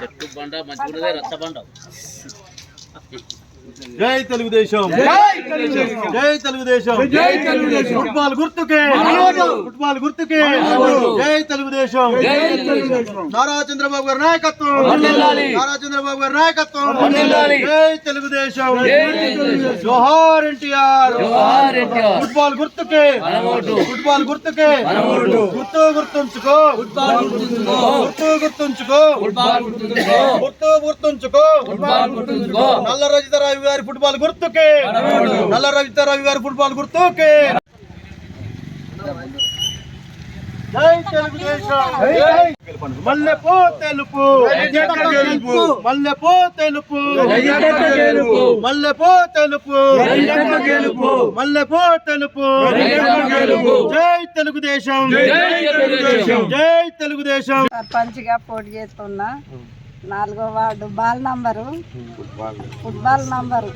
చెట్టు బండ మంచిగా రచ్చ బండ జై తెలుగుదేశం జై తెలుగుదేశం జై తెలుగుదేశం ఫుట్బాల్ గుర్తుకే ఫుట్బాల్ గుర్తుకే జై తెలుగుదేశం నారా చంద్రబాబు గారి నాయకత్వం నారా చంద్రబాబు గారి నాయకత్వం జై తెలుగుదేశం జోహార్ ఎన్టీఆర్ ఫుట్బాల్ గుర్తుకే ఫుట్బాల్ గుర్తుకే గుర్తు గుర్తుంచుకో గుర్తు గుర్తుంచుకో. గుర్తు గుర్తుంచుకో. నల్ల రజిత రవి గారి ఫుట్బాల్ గుర్తుకే. నల్ల రజిత రవి గారి ఫుట్బాల్ గుర్తుకే. జై తెలుగుదేశం. తెలుపు. తెలుపు. తెలుపు. తెలుపు. జై తెలుగుదేశం. జై తెలుగుదేశం. సర్పంచ్గా పోటీ చేస్తున్నా నాలుగో ward ball number. Football number.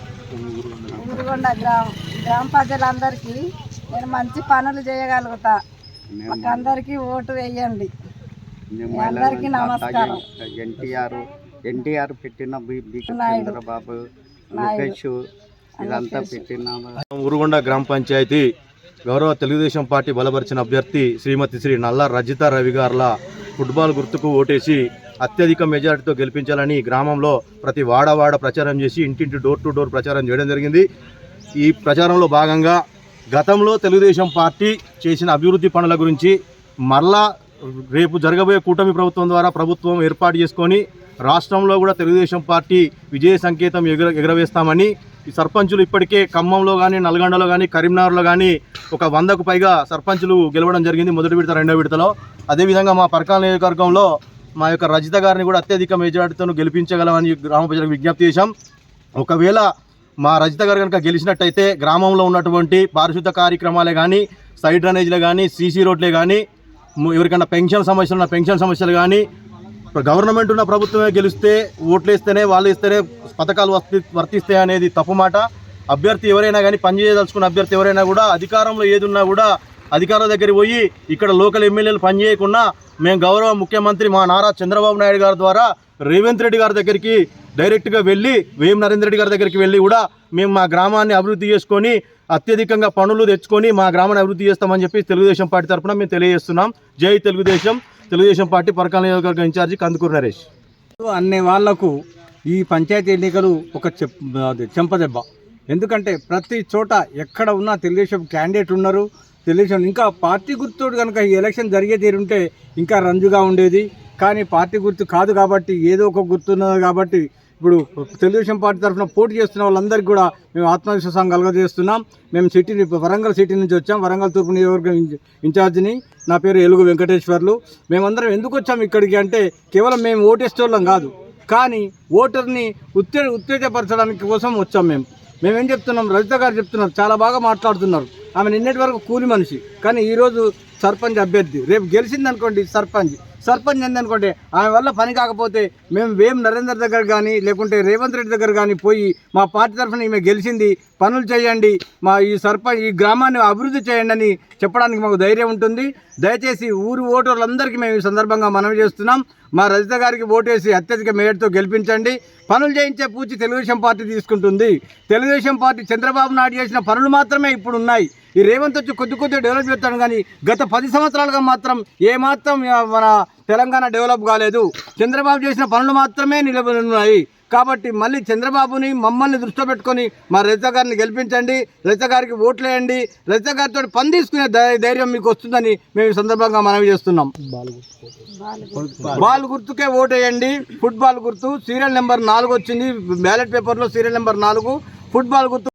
Urugonda గ్రామ గ్రామ ప్రజలందరికీ నేను మంచి పనులు చేయగలుగుతా. అందరికీ ఓటు వేయండి. అందరికీ నమస్కారం. ఎన్టీఆర్ ఎన్టీఆర్ పెట్టిన బి బి నాయుడు. చంద్రబాబు లోకేష్ ఇదంతా పెట్టిన ఉరుగొండ గ్రామ పంచాయతీ గౌరవ తెలుగుదేశం పార్టీ బలపరిచిన అభ్యర్థి శ్రీమతి శ్రీ నల్ల రజిత రవి గార్ల ఫుట్బాల్ గుర్తుకు ఓటేసి అత్యధిక మెజారిటీతో గెలిపించాలని గ్రామంలో ప్రతి వాడవాడ ప్రచారం చేసి ఇంటింటి డోర్ టు డోర్ ప్రచారం చేయడం జరిగింది. ఈ ప్రచారంలో భాగంగా గతంలో తెలుగుదేశం పార్టీ చేసిన అభివృద్ధి పనుల గురించి మరలా రేపు జరగబోయే కూటమి ప్రభుత్వం ద్వారా ప్రభుత్వం ఏర్పాటు చేసుకొని రాష్ట్రంలో కూడా తెలుగుదేశం పార్టీ విజయ సంకేతం ఎగుర ఎగురవేస్తామని ఈ సర్పంచులు ఇప్పటికే ఖమ్మంలో కానీ నల్గొండలో కానీ కరీంనగర్లో కానీ ఒక వందకు పైగా సర్పంచులు గెలవడం జరిగింది మొదటి విడత రెండో విడతలో. అదేవిధంగా మా పరకాల నియోజకవర్గంలో మా యొక్క రజిత గారిని కూడా అత్యధిక మెజార్టీతో గెలిపించగలమని గ్రామ ప్రజలకు విజ్ఞప్తి చేశాం. ఒకవేళ మా రజిత గారు కనుక గెలిచినట్టయితే గ్రామంలో ఉన్నటువంటి పారిశుద్ధ కార్యక్రమాలే కానీ సైడ్ డ్రైనేజ్లే కానీ సీసీ రోడ్లే కానీ ఎవరికైనా పెన్షన్ సమస్యలు ఉన్న పెన్షన్ సమస్యలు కానీ గవర్నమెంట్ ఉన్న ప్రభుత్వమే గెలిస్తే ఓట్లు వేస్తేనే వాళ్ళు ఇస్తేనే పథకాలు వర్తి వర్తిస్తాయి అనేది తప్పు మాట. అభ్యర్థి ఎవరైనా కానీ పనిచేయదలుచుకున్న అభ్యర్థి ఎవరైనా కూడా అధికారంలో ఏది ఉన్నా కూడా అధికారుల దగ్గరికి పోయి ఇక్కడ లోకల్ ఎమ్మెల్యేలు పనిచేయకుండా మేము గౌరవ ముఖ్యమంత్రి మా నారా చంద్రబాబు నాయుడు గారి ద్వారా రేవంత్ రెడ్డి గారి దగ్గరికి డైరెక్ట్గా వెళ్ళి వేం నరేంద్ర రెడ్డి గారి దగ్గరికి వెళ్ళి కూడా మేము మా గ్రామాన్ని అభివృద్ధి చేసుకొని అత్యధికంగా పనులు తెచ్చుకొని మా గ్రామాన్ని అభివృద్ధి చేస్తామని చెప్పి తెలుగుదేశం పార్టీ తరఫున మేము తెలియజేస్తున్నాం. జై తెలుగుదేశం. తెలుగుదేశం పార్టీ పరకాల నియోజకవర్గ ఇన్ఛార్జి కందుకూరు నరేష్. అనే వాళ్ళకు ఈ పంచాయతీ ఎన్నికలు ఒక చెప్ అది చెంపదెబ్బ ఎందుకంటే ప్రతి చోట ఎక్కడ ఉన్నా తెలుగుదేశం క్యాండిడేట్ ఉన్నారు. తెలుగుదేశం ఇంకా పార్టీ గుర్తుడు కనుక ఈ ఎలక్షన్ జరిగే తీరుంటే ఇంకా రంజుగా ఉండేది. కానీ పార్టీ గుర్తు కాదు కాబట్టి ఏదో ఒక గుర్తు ఉన్నది కాబట్టి ఇప్పుడు తెలుగుదేశం పార్టీ తరఫున పోటీ చేస్తున్న వాళ్ళందరికీ కూడా మేము ఆత్మవిశ్వాసం కలగజేస్తున్నాం. మేము సిటీ వరంగల్ సిటీ నుంచి వచ్చాం. వరంగల్ తూర్పు నియోజకవర్గం ఇన్ఛార్జిని. నా పేరు ఎలుగు వెంకటేశ్వర్లు. మేమందరం ఎందుకు వచ్చాం ఇక్కడికి అంటే కేవలం మేము ఓటేసేవాళ్ళం కాదు. కానీ ఓటర్ని ఉత్తే ఉత్తేజపరచడానికి కోసం వచ్చాం మేము. మేమేం చెప్తున్నాం? రజిత గారు చెప్తున్నారు. చాలా బాగా మాట్లాడుతున్నారు. ఆమె నిన్నటి వరకు కూలి మనిషి. కానీ ఈరోజు సర్పంచ్ అభ్యర్థి. రేపు గెలిచిందనుకోండి సర్పంచ్. సర్పంచ్ ఏందనుకోండి ఆమె వల్ల పని కాకపోతే మేము వేం నరేందర్ దగ్గర కానీ లేకుంటే రేవంత్ రెడ్డి దగ్గర కానీ పోయి మా పార్టీ తరఫున ఈమె గెలిచింది పనులు చేయండి మా ఈ సర్పంచ్ ఈ గ్రామాన్ని అభివృద్ధి చేయండి అని చెప్పడానికి మాకు ధైర్యం ఉంటుంది. దయచేసి ఊరు ఓటర్లందరికీ మేము ఈ సందర్భంగా మనవి చేస్తున్నాం. మా రజిత గారికి ఓటేసి అత్యధిక మేయర్తో గెలిపించండి. పనులు చేయించే పూచి తెలుగుదేశం పార్టీ తీసుకుంటుంది. తెలుగుదేశం పార్టీ చంద్రబాబు నాయుడు చేసిన పనులు మాత్రమే ఇప్పుడు ఉన్నాయి ఈ రేవంత్ వచ్చి కొద్ది కొద్దిగా డెవలప్ చేస్తాడు కానీ గత పది సంవత్సరాలుగా మాత్రం ఏమాత్రం మన తెలంగాణ డెవలప్ కాలేదు. చంద్రబాబు చేసిన పనులు మాత్రమే నిలబడి ఉన్నాయి. కాబట్టి మళ్ళీ చంద్రబాబుని మమ్మల్ని దృష్టిలో పెట్టుకొని మా రజిత గారిని గెలిపించండి రజిత గారికి ఓట్లు వేయండి రజిత గారితో పని తీసుకునే ధైర్యం మీకు వస్తుందని మేము ఈ సందర్భంగా మనవి చేస్తున్నాం. బాల్ గుర్తుకే ఓటు వేయండి ఫుట్బాల్ గుర్తు సీరియల్ నెంబర్ నాలుగు వచ్చింది బ్యాలెట్ పేపర్లో సీరియల్ నెంబర్ నాలుగు ఫుట్బాల్ గుర్తు